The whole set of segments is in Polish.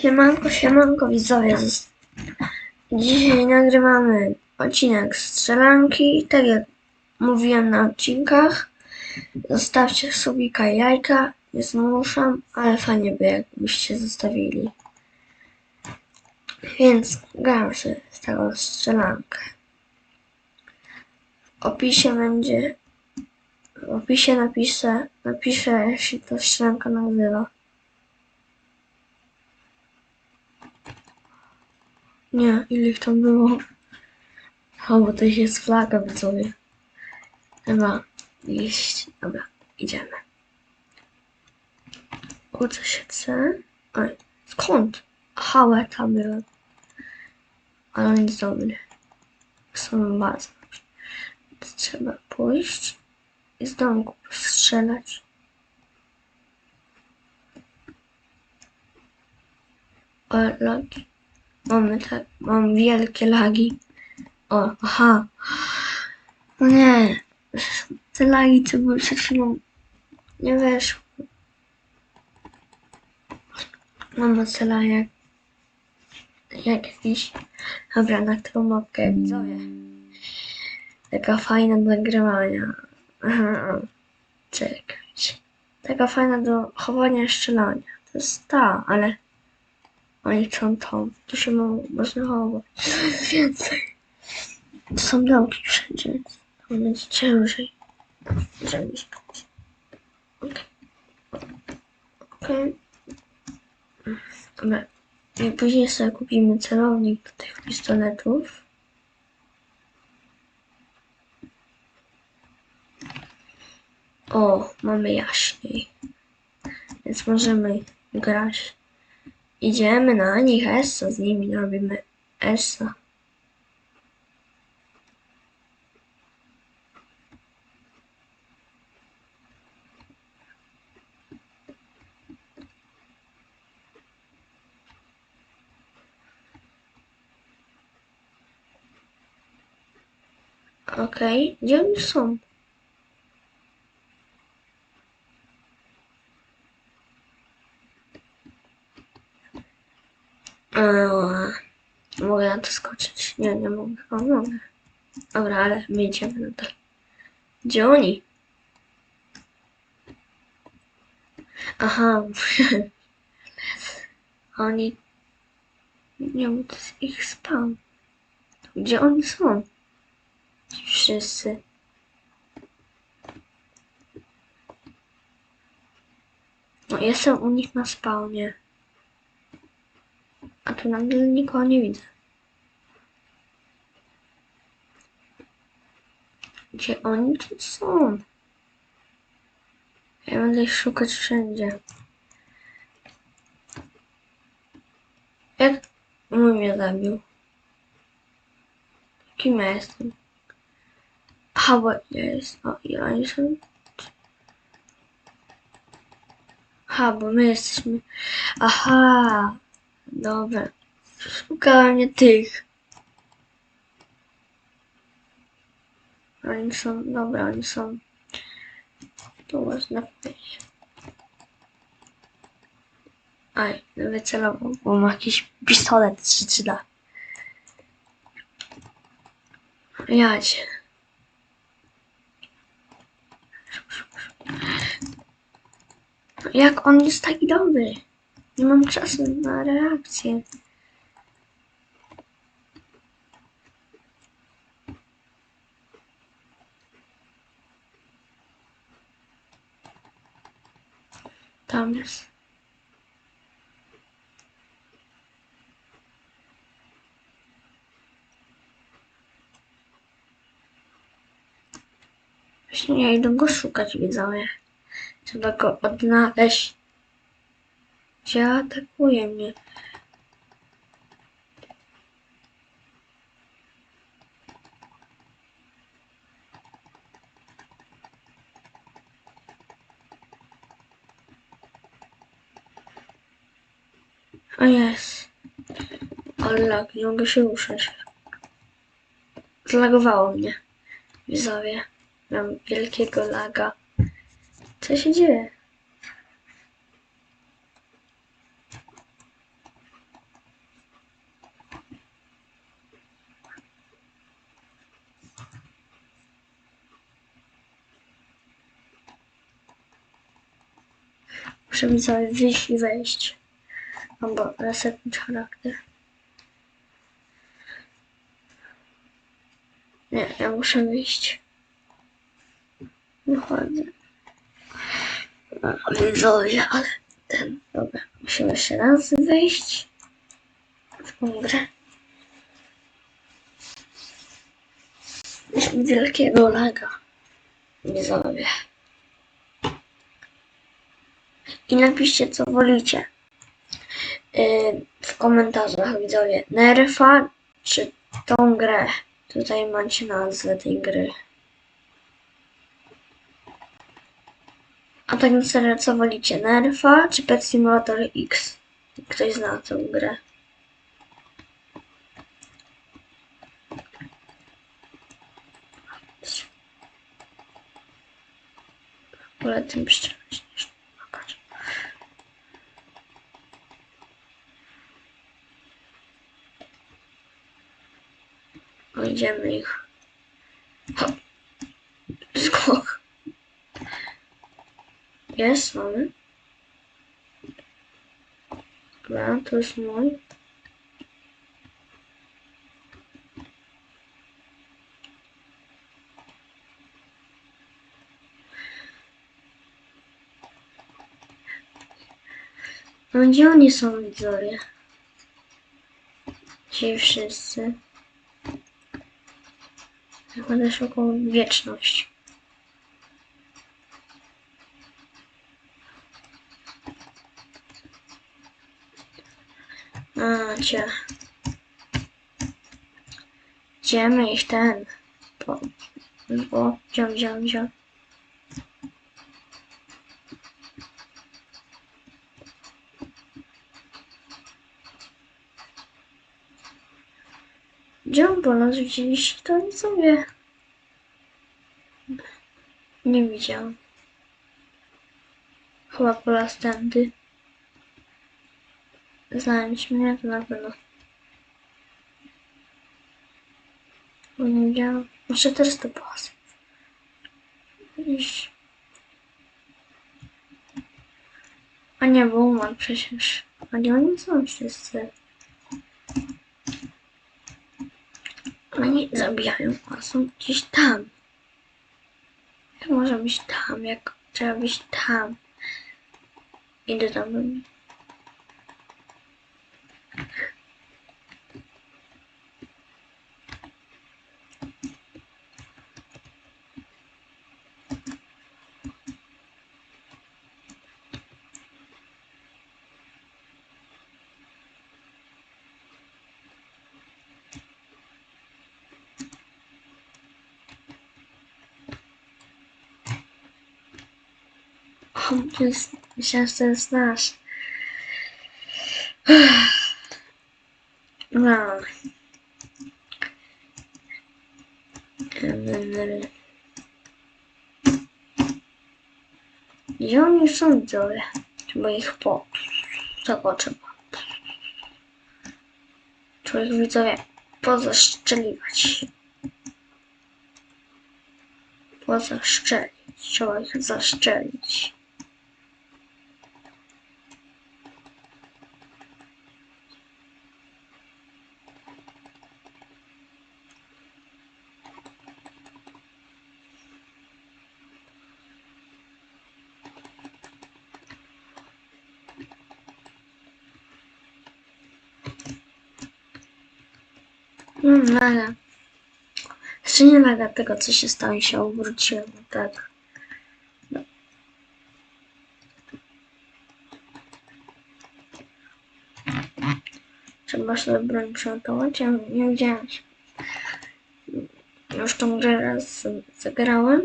Siemanko, siemanko widzowie. Dzisiaj nagrywamy odcinek strzelanki. Tak jak mówiłem na odcinkach, zostawcie subika i jajka. Nie zmuszam, ale fajnie by jakbyście zostawili. Więc gramy sobie z taką strzelankę. W opisie będzie w opisie napiszę, napiszę jak się ta strzelanka nazywa. Nie, ile ich tam było? O, bo to jest flaga widzowie. Chyba iść. Dobra, idziemy. Uczę się C. Oj, skąd? Aha, tam byłem. Ale oni dobry. Są bardzo. Trzeba pójść i z domku strzelać. Lagi. Mamy tak, mam wielkie lagi. O, aha. No nie. Te lagi, co były przed chwilą, nie weszły. Mam ocela jak, jak jakiś, dobra, na którą mapkę widzowie. Taka fajna do nagrywania. Czekajcie. Taka fajna do chowania i strzelania. To jest ta, ale oni chcą tą. Tu się mo- można chować. Więcej. To są domki wszędzie, to będzie ciężej. Żeby spać. Okej. Okej. Dobra. I później sobie kupimy celownik do tych pistoletów. O, mamy jaśniej. Więc możemy grać. Idziemy na nich, Essa, z nimi robimy Essa. Okej, gdzie oni są? Eee, mogę na to skoczyć? Nie, nie mogę. O, mogę. Dobra, ale my idziemy nadal. Gdzie oni? Aha. oni... Nie wiem, to jest ich spawn. Gdzie oni są? Ci Wszyscy. No, jestem u nich na spawnie. Tu nagle nikogo nie widzę. Gdzie oni tu są? Ja będę ich szukać wszędzie. Jak mój mnie zabił? Kim ja jestem? Aha, bo ja jestem. O, i oni są. Aha, bo my jesteśmy. Aha! Dobra. Szukałem nie tych. Oni są, dobra, oni są. Tu można wejść. Aj, wycelował, bo ma jakiś pistolet czy da. Jadź. Jak on jest taki dobry? Nie mam czasu na reakcję. Tam jest. Właśnie ja idę go szukać, widzowie. Trzeba go odnaleźć. Gdzie atakuje mnie? O jest. Ale lag, nie mogę się ruszać. Zlagowało mnie. Widzowie. Mam wielkiego laga. Co się dzieje? Muszę mi sobie wyjść i wejść. Albo resetnąć charakter. Nie, ja muszę wyjść. Wychodzę. No, widzowie, ale ten, dobra. Musimy jeszcze raz wejść w tą grę. Wielkiego laga. Widzowie. I napiszcie co wolicie. Yy, w komentarzach widzowie. Nerfa czy tą grę. Tutaj macie nazwę tej gry. A tak na serio, co wolicie? Nerfa czy Pet Simulator X? Ktoś zna tę grę. Wolę tym Idziemy ich. Skok. Jest, mamy. Dobra, to jest mój. No gdzie oni są widzowie? Ci wszyscy. Ja Będę szukał wieczność. A, cie. Idziemy ich ten. Po, o, wziął, wziął, wziął. On nas widzieliście? To nie sobie. Nie widziałam. Chyba po las tędy. Znając mnie, to na pewno. Bo nie widziałam. Może teraz to pas. Iść. A nie, bo umarł przecież. A nie, oni są wszyscy. Oni zabijają, a są gdzieś tam. Jak może być tam? Jak trzeba być tam? Idę tam. O, to jest, myślałam, że to jest nasz. No. Gdzie oni są widzowie? Trzeba ich po... Czego trzeba? Trzeba ich widzowie pozaszczeliwać. Pozaszczelić. Trzeba ich zaszczelić. Mm, laga. Jeszcze nie laga tego, co się stało i się obróciłem. no Tak. Trzeba sobie broń przygotować. Ja nie wiedziałem. Już tą grę raz zagrałem.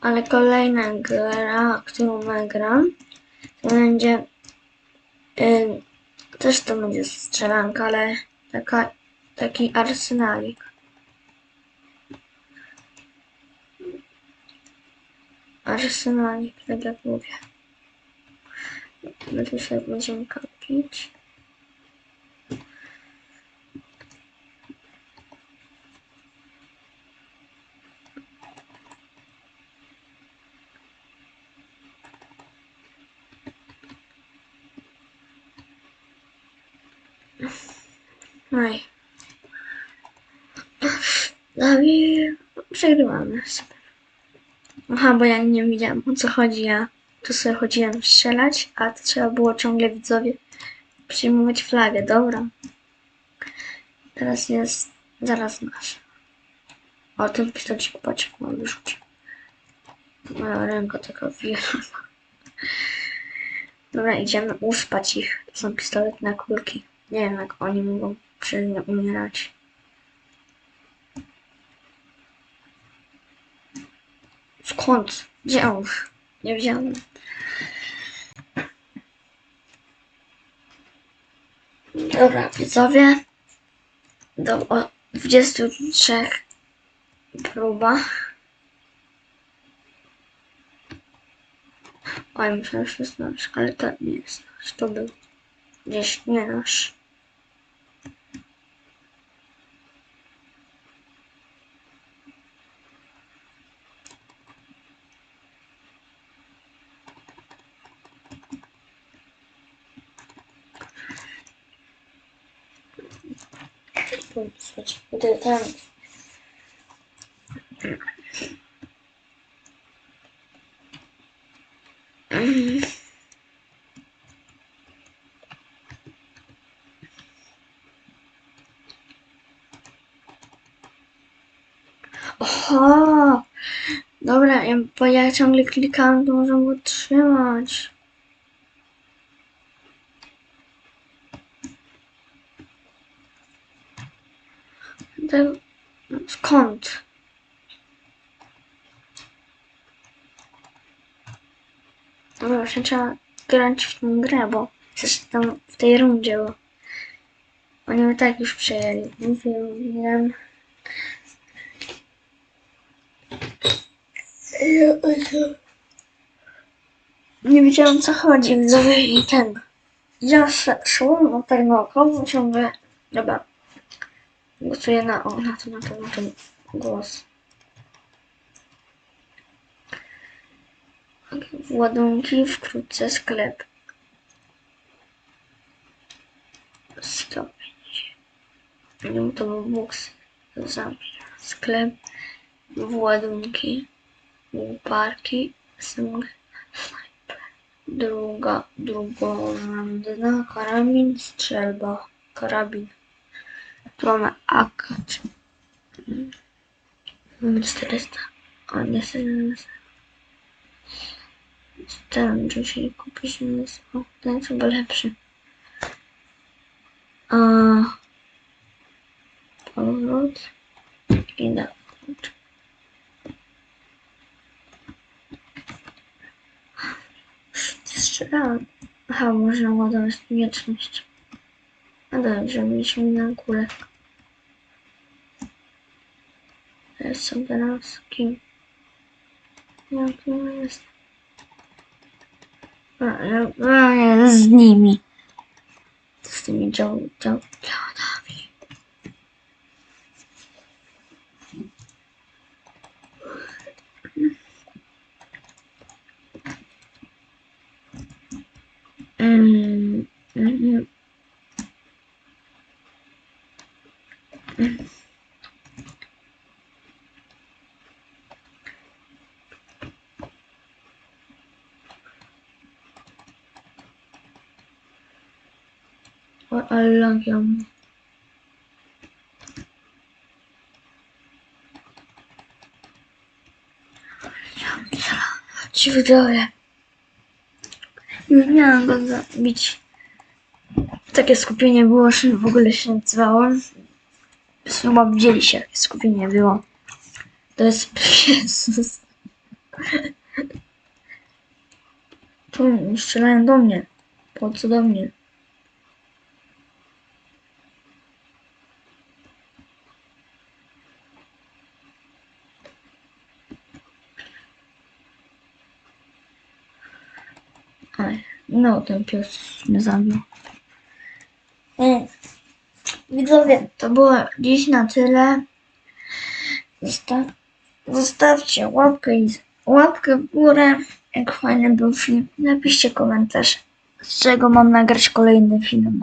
Ale kolejna gra, którą nagram, to będzie y, też to będzie strzelanka, ale taka, taki arsenalik. Arsenalik, tak jak mówię. My tu sobie będziemy kampić. No i... No przegrywamy sobie. Aha, bo ja nie wiedziałam o co chodzi. Ja tu sobie chodziłem strzelać, a to trzeba było ciągle widzowie przyjmować flagę. Dobra. Teraz jest zaraz nasz. O, ten pistolcik, patrz, jak mam wyrzucił. Moja ręka taka wielka. Dobra, idziemy uspać ich. To są pistolety na kulki. Nie wiem, jak oni mogą nie umierać. Skąd? On? Nie wiedziałem. Dobra, widzowie. Do o 23 próbach. Oj, jest nasz, ale to nie jest nasz. To był gdzieś nie nasz. Słuchajcie, gdy tam Oho! Dobra, bo ja ciągle klikałem, to można było trzymać. To, skąd? Dobra, właśnie trzeba grać w tę grę, bo przecież tam w tej rundzie, bo oni mnie tak już przejęli. Mówiłem. Nie wiedziałam co chodzi, widzowie i ten. Ja sz- szłam od tego naokoło ciągle. Dobra. Głosuję na, o, na to, na to, na ten głos. Ładunki, wkrótce sklep. 105. Nie to był. Zabier. Sklep. Ładunki. Łuparki. Sing. Sniper. Druga. Drugorzędna. Karabin. Strzelba. Karabin. Tu mamy AK. Mamy 400. A nie 700. Ten, że się kupić jest. O, ten chyba lepszy. A. Powrót. I na klucz. Strzelałem. Aha, można ładować wieczność. No dobrze, mieliśmy na górę. Teraz sobie raz kim. Jakim jest? A, ja- a, ja z nimi. Z tymi dział, dział, działami. Mm, mm, o, ale lagiam. Ci widzowie. Już miałam go zabić. Takie skupienie było, że w ogóle się nazywało. Chyba widzieli się, jakie skupienie było. To jest Jezus. Tu strzelają do mnie. Po co do mnie? Aj, no ten pies mnie zabił. Mm. Widzowie, to było dziś na tyle. Zostaw, zostawcie łapkę i łapkę w górę, jak fajny był film. Napiszcie komentarz, z czego mam nagrać kolejny film.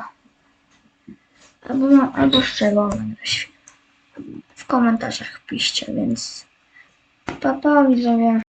Albo, albo z czego on nagrać film. W komentarzach piszcie, więc pa pa widzowie.